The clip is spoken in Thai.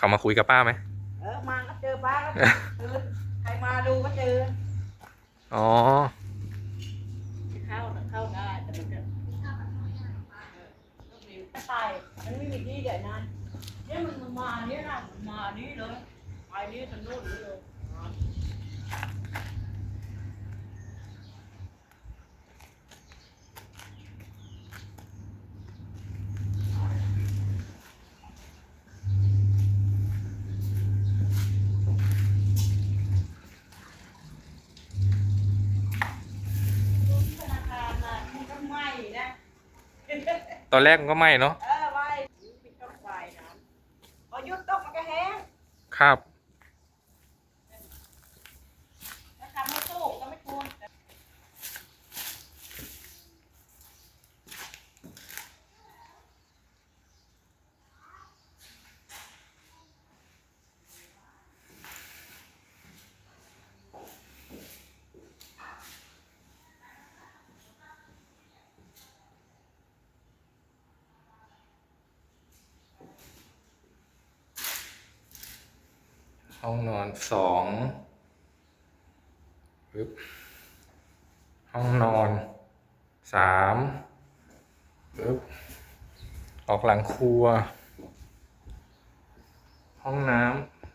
เขามาคุยกับป้าไหมเออมาก็เจอป้าก็ตื่นใครมาดูก็เจออ๋อเข้าเข้าได้แต่มันจะไปมันไม่มีที่เดี๋ยวนั้นเนี่ยมันมาเนี่ยนะมันมานี่เลยไปนี่ถนนนี่เลย ธนาคารมามันก็ไหม้นะ ตอนแรกมันก็ไม่เนาะ เออไหม้ปิดต้องไฟนะพอหยุดตกมันก็แห้งครับ ถ้าทำไม่สู้ก็ไม่ควร ห้องนอนสองห้องนอนสามออกหลังครัว ห้องน้ำ